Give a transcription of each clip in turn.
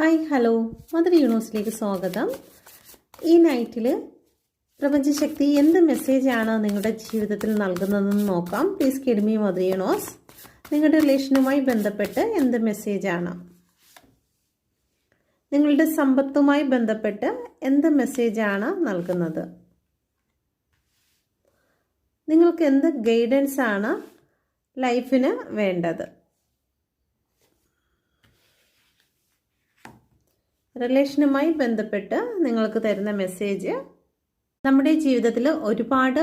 Hi hello. Mother യൂണിവേഴ്സിലേക്ക് സ്വാഗതം. ഈ നൈറ്റിൽ പ്രപഞ്ചശക്തി എന്ത് മെസ്സേജാണ് നിങ്ങളുടെ ജീവിതത്തിൽ നൽകുന്നതെന്ന് നോക്കാം. Please guide me mother universe. നിങ്ങളുടെ റിലേഷനുമായി ബന്ധപ്പെട്ട് എന്ത് മെസ്സേജാണ്? നിങ്ങളുടെ സമ്പത്തുമായി ബന്ധപ്പെട്ട് എന്ത് മെസ്സേജാണ് നൽകുന്നത്? നിങ്ങൾക്ക് എന്ത് ഗൈഡൻസ് ആണ് ലൈഫിന് വേണ്ടത്? റിലേഷനുമായി ബന്ധപ്പെട്ട് നിങ്ങൾക്ക് തരുന്ന മെസ്സേജ് നമ്മുടെ ജീവിതത്തിൽ ഒരുപാട്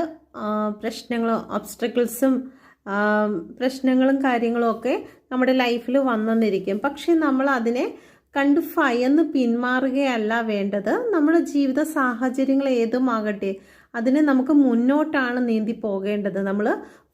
പ്രശ്നങ്ങളും ഒബ്സ്റ്റക്കിൾസും പ്രശ്നങ്ങളും കാര്യങ്ങളും ഒക്കെ നമ്മുടെ ലൈഫിൽ വന്നെന്നിരിക്കും. പക്ഷേ നമ്മൾ അതിനെ കണ്ട് ഭയന്ന് പിന്മാറുകയല്ല വേണ്ടത്. നമ്മുടെ ജീവിത സാഹചര്യങ്ങൾ ഏതുമാകട്ടെ അതിനെ നമുക്ക് മുന്നോട്ടാണ് നീന്തി പോകേണ്ടത്. നമ്മൾ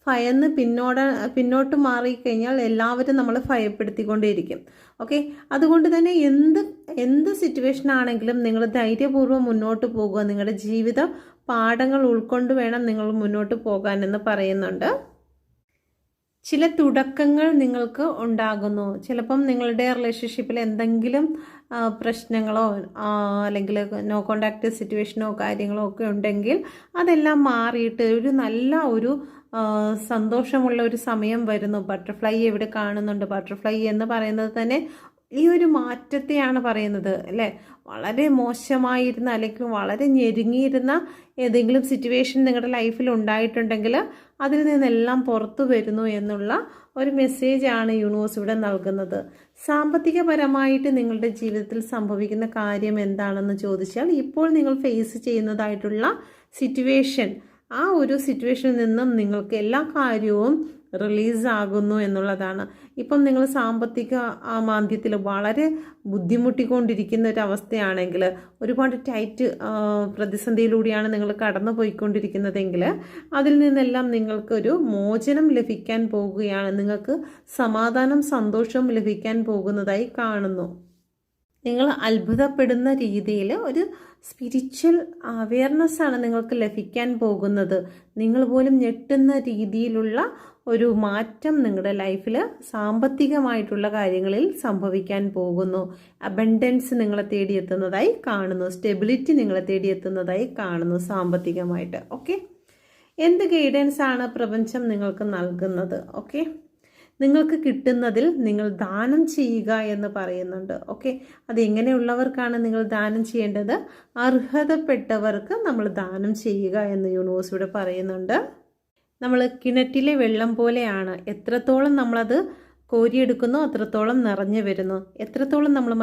ഭയന്ന് പിന്നോട പിന്നോട്ട് മാറിക്കഴിഞ്ഞാൽ എല്ലാവരും നമ്മൾ ഭയപ്പെടുത്തിക്കൊണ്ടേയിരിക്കും. ഓക്കെ അതുകൊണ്ട് തന്നെ എന്ത് എന്ത് സിറ്റുവേഷൻ ആണെങ്കിലും നിങ്ങൾ ധൈര്യപൂർവം മുന്നോട്ട് പോകുക. നിങ്ങളുടെ ജീവിത പാഠങ്ങൾ ഉൾക്കൊണ്ട് വേണം നിങ്ങൾ മുന്നോട്ട് പോകാനെന്ന് പറയുന്നുണ്ട്. ചില തുടക്കങ്ങൾ നിങ്ങൾക്ക് ഉണ്ടാകുന്നു. ചിലപ്പം നിങ്ങളുടെ റിലേഷൻഷിപ്പിൽ എന്തെങ്കിലും പ്രശ്നങ്ങളോ അല്ലെങ്കിൽ നോ കോണ്ടാക്ട് സിറ്റുവേഷനോ കാര്യങ്ങളോ ഒക്കെ ഉണ്ടെങ്കിൽ അതെല്ലാം മാറിയിട്ട് ഒരു നല്ല ഒരു സന്തോഷമുള്ള ഒരു സമയം വരുന്നു. ബട്ടർഫ്ലൈ ഇവിടെ കാണുന്നുണ്ട്. ബട്ടർഫ്ലൈ എന്ന് പറയുന്നത് തന്നെ ഈ ഒരു മാറ്റത്തെയാണ് പറയുന്നത് അല്ലേ? വളരെ മോശമായിരുന്ന അല്ലെങ്കിൽ വളരെ ഞെരുങ്ങിയിരുന്ന ഏതെങ്കിലും സിറ്റുവേഷൻ നിങ്ങളുടെ ലൈഫിൽ ഉണ്ടായിട്ടുണ്ടെങ്കിൽ അതിൽ നിന്നെല്ലാം പുറത്തു വരുന്നു എന്നുള്ള ഒരു മെസ്സേജാണ് യൂണിവേഴ്സ് ഇവിടെ നൽകുന്നത്. സാമ്പത്തികപരമായിട്ട് നിങ്ങളുടെ ജീവിതത്തിൽ സംഭവിക്കുന്ന കാര്യം എന്താണെന്ന് ചോദിച്ചാൽ ഇപ്പോൾ നിങ്ങൾ ഫേസ് ചെയ്യുന്നതായിട്ടുള്ള സിറ്റുവേഷൻ ആ ഒരു സിറ്റുവേഷനിൽ നിന്നും നിങ്ങൾക്ക് എല്ലാ കാര്യവും റിലീസ് ആകുന്നു എന്നുള്ളതാണ്. ഇപ്പം നിങ്ങൾ സാമ്പത്തിക മാന്ദ്യത്തിൽ വളരെ ബുദ്ധിമുട്ടിക്കൊണ്ടിരിക്കുന്ന ഒരു അവസ്ഥയാണെങ്കിൽ ഒരുപാട് ടൈറ്റ് പ്രതിസന്ധിയിലൂടെയാണ് നിങ്ങൾ കടന്നു പോയിക്കൊണ്ടിരിക്കുന്നതെങ്കിൽ അതിൽ നിന്നെല്ലാം നിങ്ങൾക്കൊരു മോചനം ലഭിക്കാൻ പോകുകയാണ്. നിങ്ങൾക്ക് സമാധാനം സന്തോഷം ലഭിക്കാൻ പോകുന്നതായി കാണുന്നു. നിങ്ങൾ അത്ഭുതപ്പെടുന്ന രീതിയിൽ ഒരു സ്പിരിച്വൽ അവയർനെസ് ആണ് നിങ്ങൾക്ക് ലഭിക്കാൻ പോകുന്നത്. നിങ്ങൾ പോലും ഞെട്ടുന്ന രീതിയിലുള്ള ഒരു മാറ്റം നിങ്ങളുടെ ലൈഫിൽ സാമ്പത്തികമായിട്ടുള്ള കാര്യങ്ങളിൽ സംഭവിക്കാൻ പോകുന്നു. അബൻഡൻസ് നിങ്ങളെ തേടിയെത്തുന്നതായി കാണുന്നു. സ്റ്റെബിലിറ്റി നിങ്ങളെ തേടിയെത്തുന്നതായി കാണുന്നു സാമ്പത്തികമായിട്ട്. ഓക്കെ എന്ത് ഗൈഡൻസ് ആണ് പ്രപഞ്ചം നിങ്ങൾക്ക് നൽകുന്നത്? ഓക്കെ നിങ്ങൾക്ക് കിട്ടുന്നതിൽ നിങ്ങൾ ദാനം ചെയ്യുക എന്ന് പറയുന്നുണ്ട്. ഓക്കെ അത് എങ്ങനെയുള്ളവർക്കാണ് നിങ്ങൾ ദാനം ചെയ്യേണ്ടത്? അർഹതപ്പെട്ടവർക്ക് നമ്മൾ ദാനം ചെയ്യുക എന്ന് യൂണിവേഴ്സ് ഇവിടെ പറയുന്നുണ്ട്. നമ്മൾ കിണറ്റിലെ വെള്ളം പോലെയാണ്. എത്രത്തോളം നമ്മളത് കോരിയെടുക്കുന്നു അത്രത്തോളം നിറഞ്ഞു വരുന്നു. എത്രത്തോളം നമ്മൾ